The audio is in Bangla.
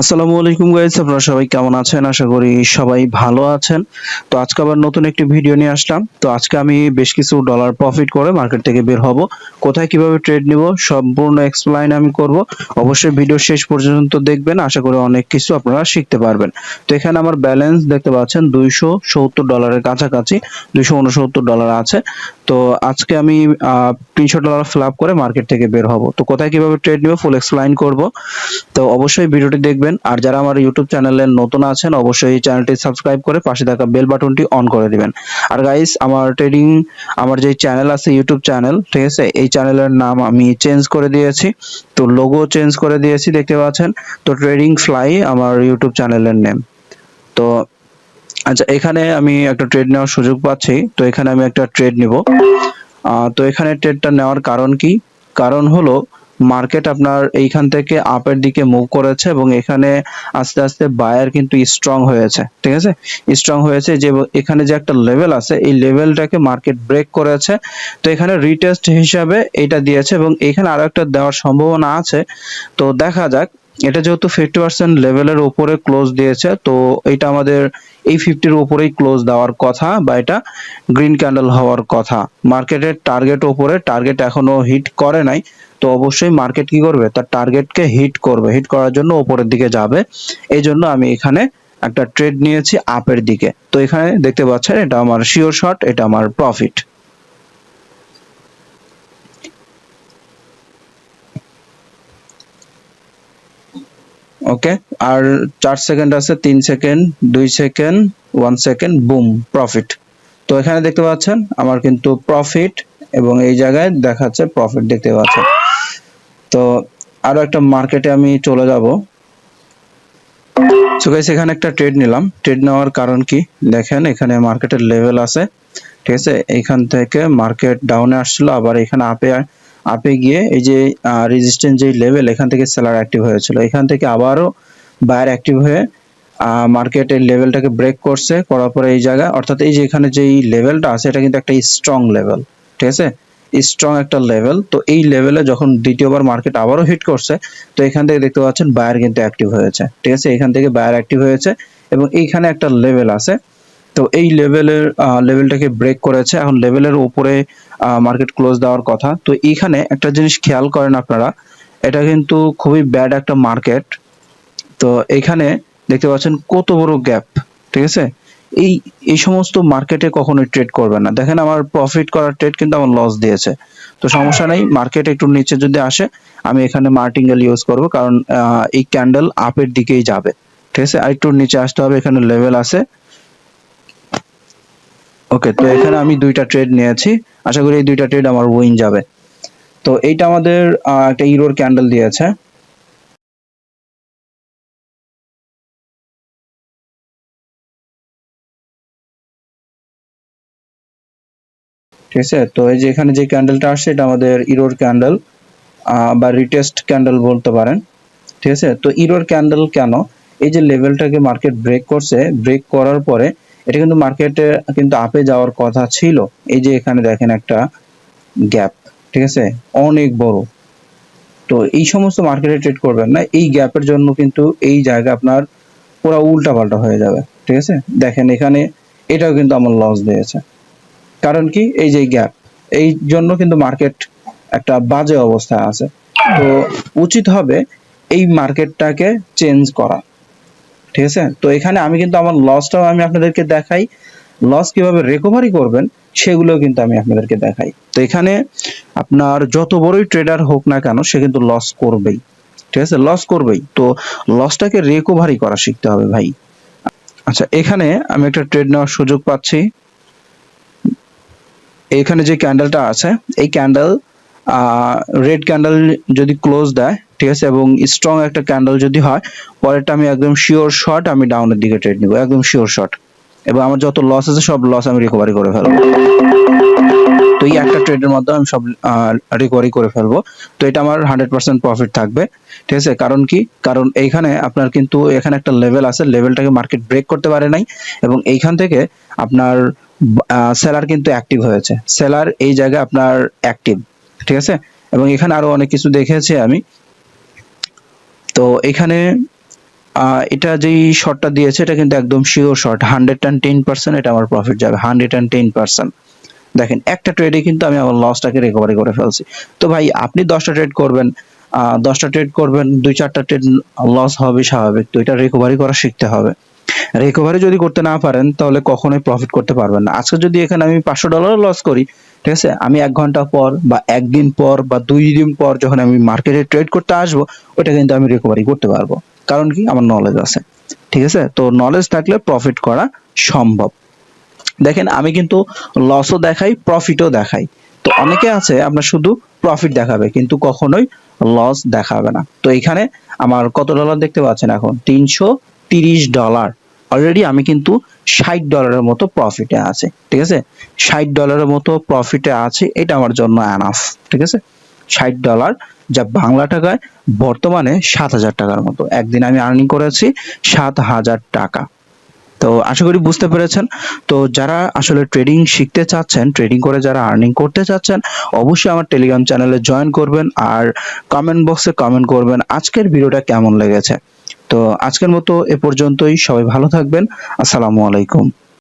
আসসালামু আলাইকুম গাইস আপনারা সবাই কেমন আছেন? আশা করি সবাই ভালো আছেন। তো আজকে আবার নতুন একটি ভিডিও নিয়ে আসলাম। তো আজকে আমি বেশ কিছু ডলার প্রফিট করে মার্কেট থেকে বের হব। কোথায় কীভাবে ট্রেড নিব, সম্পূর্ণ এক্সপ্লেইন আমি করব। অবশ্যই ভিডিও শেষ পর্যন্ত দেখবেন। আশা করি অনেক কিছু আপনারা শিখতে পারবেন। তো এখানে আমার ব্যালেন্স দেখতে পাচ্ছেন দুইশো সত্তর ডলারের কাছাকাছি, দুইশো উনসত্তর ডলার আছে। তো আজকে আমি তিনশো ডলার ফ্লাপ করে মার্কেট থেকে বের হব। তো কোথায় কীভাবে ট্রেড নিব ফুল এক্সপ্লেইন করব। তো অবশ্যই ভিডিওটি দেখবেন। আর যারা আমার ইউটিউব চ্যানেলে নতুন আছেন, অবশ্যই চ্যানেলটি সাবস্ক্রাইব করে পাশে থাকা বেল বাটনটি অন করে দিবেন। আর গাইস আমার ট্রেডিং আমার যে চ্যানেল আছে ইউটিউব চ্যানেল ঠিক আছে? এই চ্যানেলের নাম আমি চেঞ্জ করে দিয়েছি। তো লোগো চেঞ্জ করে দিয়েছি, দেখতে পাচ্ছেন? তো ট্রেডিং ফ্লাই আমার ইউটিউব চ্যানেলের নেম তো আচ্ছা এখানে আমি একটা ট্রেড নেওয়ার সুযোগ পাচ্ছি। তো এখানে আমি একটা ট্রেড নিব। তো এখানে ট্রেডটা নেওয়ার কারণ কি? কারণ হলো মার্কেট আপনার এইখান থেকে আপের দিকে মুভ করেছে এবং এখানে আস্তে আস্তে বায়ার কিন্তু স্ট্রং হয়েছে, ঠিক আছে? স্ট্রং হয়েছে যে এখানে যে একটা লেভেল আছে, এই লেভেলটাকে মার্কেট ব্রেক করেছে। তো এখানে রিটেস্ট হিসাবে এটা দিয়েছে এবং এখানে আরও একটা দেওয়ার সম্ভাবনা আছে। তো দেখা যাক, এটা যেহেতু ফিফটি পার্সেন্ট লেভেলের উপরে ক্লোজ দিয়েছে, তো এটা আমাদের এই ফিফটির উপরেই ক্লোজ দেওয়ার কথা বা এটা গ্রিন ক্যান্ডেল হওয়ার কথা। মার্কেটের টার্গেট উপরে টার্গেট এখনও হিট করে নাই। তো অবশ্যই মার্কেট কি করবে? তার টার্গেটকে হিট করবে। হিট করার জন্য উপরের দিকে যাবে। এই জন্য আমি এখানে একটা ট্রেড নিয়েছি আপের দিকে। তো এখানে দেখতে পাচ্ছেন, এটা আমার শিওর শট এটা আমার প্রফিট ওকে আর চার সেকেন্ড আছে, তিন সেকেন্ড দুই second one second boom profit তো এখানে দেখতে পাচ্ছেন, আমার কিন্তু প্রফিট এবং এই জায়গায় দেখাচ্ছে প্রফিট দেখতে পাচ্ছেন। তো আরও একটা মার্কেটে আমি চলে যাব। এখানে একটা ট্রেড নিলাম। ট্রেড নেওয়ার কারণ কি? দেখেন, এখানে মার্কেটের লেভেল আছে। ঠিক আছে? এইখান থেকে মার্কেট ডাউনে আসছিল, আবার এখানে আপে আপে গিয়ে এই যে রেজিস্ট্যান্স যে লেভেল এখান থেকে সেলার অ্যাক্টিভ হয়েছিল। এখান থেকে আবারও বায়ার অ্যাক্টিভ হয়ে মার্কেটের লেভেলটাকে ব্রেক করছে। করার পরে এই জায়গায়, অর্থাৎ এই যে এখানে যেই লেভেলটা আছে, এটা কিন্তু একটা স্ট্রং লেভেল ঠিক আছে? স্ট্রং একটা লেভেল তো এই লেভেলে যখন দ্বিতীয়বার মার্কেট আবারও হিট করছে, তো এখান থেকে দেখতে পাচ্ছেন বায়ার কিন্তু অ্যাক্টিভ হয়েছে। ঠিক আছে? এখান থেকে বায়ার অ্যাক্টিভ হয়েছে এবং এইখানে একটা লেভেল আছে। তো এই লেভেলের লেভেলটাকে ব্রেক করেছে। এখন লেভেলের উপরে মার্কেট ক্লোজ দেওয়ার কথা। তো এইখানে একটা জিনিস খেয়াল করেন আপনারা, এটা কিন্তু খুবই ব্যাড একটা মার্কেট তো এখানে দেখতে পাচ্ছেন কত বড় গ্যাপ ঠিক আছে? এই এই সমস্ত মার্কেটে কখনোই ট্রেড করবেন না। দেখেন আমার প্রফিট করার ট্রেড কিন্তু আমার লস দিয়েছে। তো সমস্যা নেই মার্কেট একটু নিচে যদি আসে, আমি এখানে মার্টিঙ্গেল ইউজ করব, কারণ এই ক্যান্ডেল আপের দিকেই যাবে। ঠিক আছে? আর একটু নিচে আসতে হবে, এখানে লেভেল আছে। ওকে তো এখানে আমি দুইটা ট্রেড নিয়েছি। আশা করি এই দুইটা ট্রেড আমার উইন যাবে। তো এইটা আমাদের একটা ইউরোর ক্যান্ডেল দিয়েছে। ঠিক আছে? তো এই যে এখানে যে ক্যান্ডেলটা আসছে, এটা আমাদের ইরোর ক্যান্ডেল বা রিটেস্ট ক্যান্ডেল বলতে পারেন। ঠিক আছে? তো ইরোর ক্যান্ডেল কেন? এই যে লেভেলটাকে মার্কেট ব্রেক করছে ব্রেক করার পরে এটা কিন্তু মার্কেটে কিন্তু আপে যাওয়ার কথা ছিল। এই যে এখানে দেখেন একটা গ্যাপ ঠিক আছে? অনেক বড়। তো এই সমস্ত মার্কেটে ট্রেড করবেন না। এই গ্যাপের জন্য কিন্তু এই জায়গা আপনার পুরো উল্টা পাল্টা হয়ে যাবে। ঠিক আছে? দেখেন এখানে এটাও কিন্তু আমার লস দিয়েছে। কারণ কি? এই যে গ্যাপ এই জন্য কিন্তু মার্কেট একটা বাজে অবস্থায় আছে। তো উচিত হবে এই মার্কেটটাকে চেঞ্জ করা। ঠিক আছে? তো এখানে আমি কিন্তু আমার লসটাও আমি আপনাদেরকে দেখাই। লস কীভাবে রিকভারি করবেন সেগুলো কিন্তু আমি আপনাদেরকে দেখাই। তো এখানে আপনার যত বড়ই ট্রেডার হোক না কেন, সে কিন্তু লস করবেই। ঠিক আছে? লস করবেই। তো লসটাকে রিকভারি করা শিখতে হবে ভাই। আচ্ছা এখানে আমি একটা ট্রেড নেওয়ার সুযোগ পাচ্ছি। এখানে যে ক্যান্ডেলটা আছে, এই ক্যান্ডেল রেড ক্যান্ডেল যদি ক্লোজ দেয়, ঠিক আছে, এবং স্ট্রং একটা ক্যান্ডেল যদি হয়, পরেরটা আমি একদম শিওর শর্ট আমি ডাউনের দিকে ট্রেড নিব, একদম শিওর শর্ট এবং আমার যত লস আছে, সব লস আমি রিকভারি করে ফেলব। তো এই একটা ট্রেডের মাধ্যমে আমি সব রিকভারি করে ফেলব। তো এটা আমার হান্ড্রেড পার্সেন্ট প্রফিট থাকবে, ঠিক আছে? কারণ কি? কারণ এইখানে আপনার কিন্তু এখানে একটা লেভেল আছে লেভেলটাকে মার্কেট ব্রেক করতে পারে নাই। এবং এইখান থেকে আপনার সেলার কিন্তু অ্যাক্টিভ হয়েছে। সেলার এই জায়গায় আপনার অ্যাক্টিভ ঠিক আছে? এবং এখানে আরও অনেক কিছু দেখেছি আমি। তো এখানে এটা যেই শর্টটা দিয়েছে, এটা কিন্তু একদম sure short hundred and ten percent এটা আমার প্রফিট যাবে হান্ড্রেড অ্যান্ড টেন পার্সেন্ট দেখেন, একটা ট্রেডে কিন্তু আমি আমার লসটাকে রিকভারি করে ফেলছি। তো ভাই, আপনি দশটা ট্রেড করবেন দশটা ট্রেড করবেন, দুই চারটা ট্রেড লস হবে স্বাভাবিক, তো এটা রিকভারি করা শিখতে হবে। রিকভারি যদি করতে না পারেন, তাহলে কখনোই প্রফিট করতে পারবেন না। আজকে যদি এখানে আমি পাঁচশো ডলার লস করি, ঠিক আছে? আমি এক ঘণ্টা পর বা একদিন পর বা দুই দিন পর যখন আমি মার্কেটে ট্রেড করতে আসব, ওটা কিন্তু আমি রিকভারি করতে পারব। কারণ কি? আমার নলেজ আছে। ঠিক আছে? তো নলেজ থাকলে প্রফিট করা সম্ভব। দেখেন, আমি কিন্তু লসও দেখাই প্রফিটও দেখাই। তো অনেকে আছে, আপনার শুধু প্রফিট দেখাবে, কিন্তু কখনোই লস দেখাবে না। তো এখানে আমার কত ডলার দেখতে পাচ্ছেন এখন? তিনশো তিরিশ ডলার অলরেডি আমি কিন্তু ষাট ডলারের মতো প্রফিটে আছে, ঠিক আছে? ষাট ডলারের মতো প্রফিটে আছে, এটা আমার জন্য অ্যানাফ ঠিক আছে? ষাট ডলার যা বাংলা টাকায় বর্তমানে সাত হাজার টাকার মতো। একদিন আমি আর্নিং করেছি সাত হাজার টাকা। তো আশা করি বুঝতে পেরেছেন। তো যারা আসলে ট্রেডিং শিখতে চাচ্ছেন ট্রেডিং করে যারা আর্নিং করতে চাচ্ছেন, অবশ্যই আমার টেলিগ্রাম চ্যানেলে জয়েন করবেন আর কমেন্ট বক্সে কমেন্ট করবেন আজকের ভিডিওটা কেমন লেগেছে। তো আজকের মতো এ পর্যন্তই। সবাই ভালো থাকবেন। আসসালামু আলাইকুম।